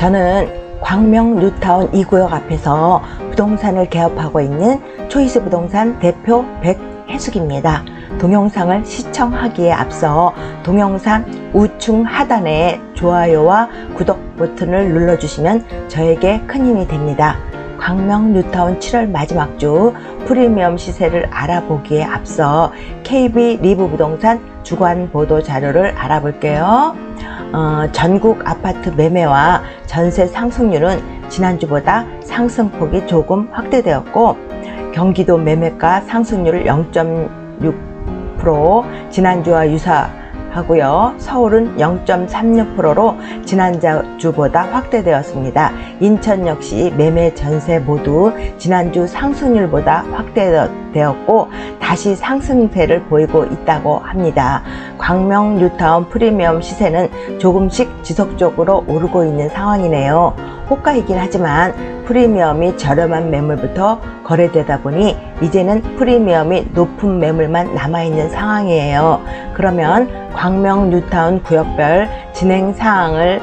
저는 광명 뉴타운 2구역 앞에서 부동산을 개업하고 있는 초이스 부동산 대표 백혜숙입니다. 동영상을 시청하기에 앞서 동영상 우측 하단에 좋아요와 구독 버튼을 눌러주시면 저에게 큰 힘이 됩니다. 광명 뉴타운 7월 마지막 주 프리미엄 시세를 알아보기에 앞서 KB 리브 부동산 주관 보도 자료를 알아볼게요. 어, 전국 아파트 매매와 전세 상승률은 지난주보다 상승폭이 조금 확대되었고 경기도 매매가 상승률 0.6% 지난주와 유사 하고요. 서울은 0.36%로 지난주보다 확대되었습니다. 인천 역시 매매 전세 모두 지난주 상승률보다 확대되었고 다시 상승세를 보이고 있다고 합니다. 광명 뉴타운 프리미엄 시세는 조금씩 지속적으로 오르고 있는 상황이네요. 호가이긴 하지만 프리미엄이 저렴한 매물부터 거래되다 보니 이제는 프리미엄이 높은 매물만 남아있는 상황이에요. 그러면 광명 뉴타운 구역별 진행 사항을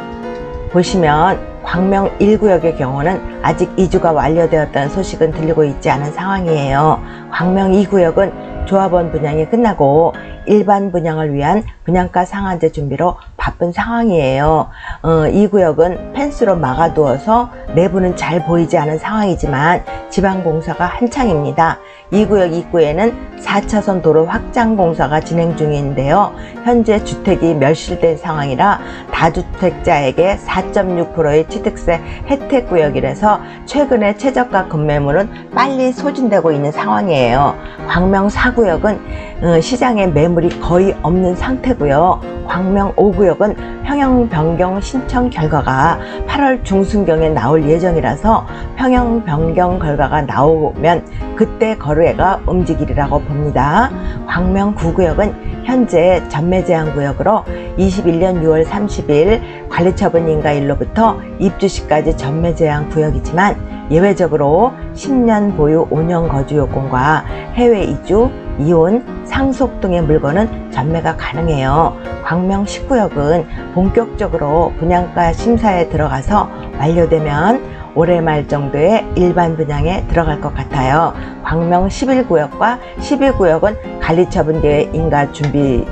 보시면 광명 1구역의 경우는 아직 이주가 완료되었다는 소식은 들리고 있지 않은 상황이에요. 광명 2구역은 조합원 분양이 끝나고 일반 분양을 위한 분양가 상한제 준비로 바쁜 상황이에요. 어, 이 구역은 펜스로 막아두어서 내부는 잘 보이지 않은 상황이지만 지방공사가 한창입니다. 이 구역 입구에는 4차선 도로 확장 공사가 진행 중인데요. 현재 주택이 멸실된 상황이라 다주택자에게 4.6%의 취득세 혜택 구역이라서 최근에 최저가 건매물은 빨리 소진되고 있는 상황이에요. 광명 4구역은 어, 시장에 매물이 거의 없는 상태고요. 광명 5구역은 평형 변경 신청 결과가 8월 중순경에 나올 예정이라서 평형 변경 결과가 나오면 그때 거래가 움직이리라고 봅니다. 광명 9구역은 현재 전매 제한 구역으로 21년 6월 30일 관리처분 인가일로부터 입주 시까지 전매 제한 구역이지만 예외적으로 10년 보유 5년 거주 요건과 해외 이주, 이혼, 상속 등의 물건은 전매가 가능해요. 광명 19역은 본격적으로 분양가 심사에 들어가서 완료되면 올해 말 정도에 일반 분양에 들어갈 것 같아요. 광명 11구역과 12구역은 관리처분계획 인가 준비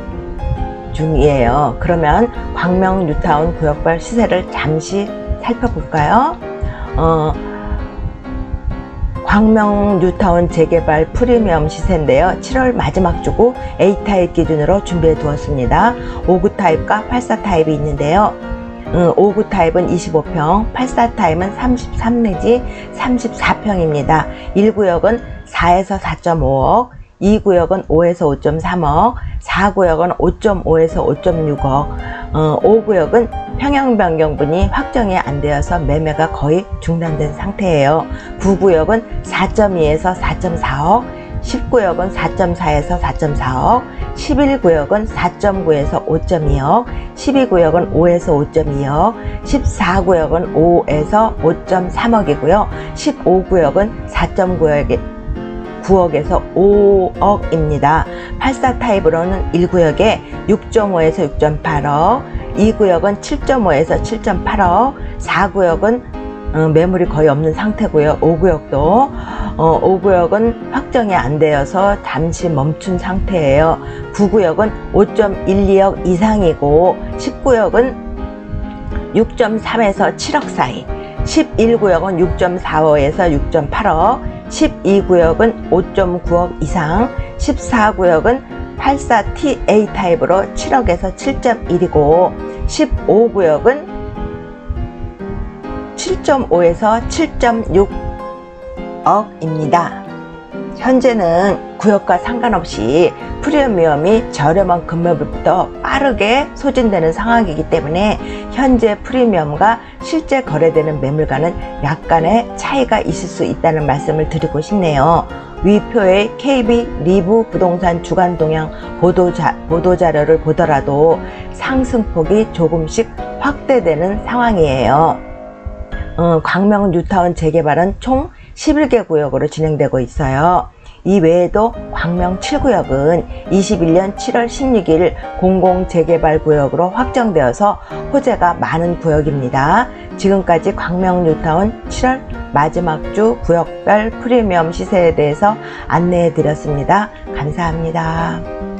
중이에요. 그러면 광명 뉴타운 구역별 시세를 잠시 살펴볼까요? 어, 광명 뉴타운 재개발 프리미엄 시세인데요. 7월 마지막 주고 A타입 기준으로 준비해 두었습니다. 5구 타입과 84 타입이 있는데요. 음, 5구 타입은 25평, 84 타입은 33 내지 34평입니다. 1구역은 4에서 4.5억, 2구역은 5에서 5.3억, 4구역은 5.5에서 5.6억, 어, 5구역은 평형 변경분이 확정이 안 되어서 매매가 거의 중단된 상태예요. 9구역은 4.2에서 4.4억, 10구역은 4.4에서 4.4억, 11구역은 4.9에서 5.2억, 12구역은 5에서 5.2억, 14구역은 5에서 5.3억이고요. 15구역은 4.9억에 9억에서 5억입니다. 84 타입으로는 1구역에 6.5에서 6.8억, 2구역은 7.5에서 7.8억, 4구역은 어, 매물이 거의 없는 상태고요. 5구역도 어, 5구역은 확정이 안 되어서 잠시 멈춘 상태예요. 9구역은 5.12억 이상이고 10구역은 6.3에서 7억 사이 11구역은 6.45에서 6.8억 12구역은 5.9억 이상 14구역은 84TA 타입으로 7억에서 7.1이고 15구역은 7.5에서 7.6억입니다. 현재는 구역과 상관없이 프리미엄이 저렴한 금매물부터 빠르게 소진되는 상황이기 때문에 현재 프리미엄과 실제 거래되는 매물과는 약간의 차이가 있을 수 있다는 말씀을 드리고 싶네요. 위표의 KB 리브 부동산 주간 동향 보도자, 보도자료를 보더라도 상승폭이 조금씩 확대되는 상황이에요. 어, 광명 뉴타운 재개발은 총 11개 구역으로 진행되고 있어요. 이 외에도 광명 7구역은 21년 7월 16일 공공재개발 구역으로 확정되어서 호재가 많은 구역입니다. 지금까지 광명 뉴타운 7월 마지막 주 구역별 프리미엄 시세에 대해서 안내해 드렸습니다. 감사합니다.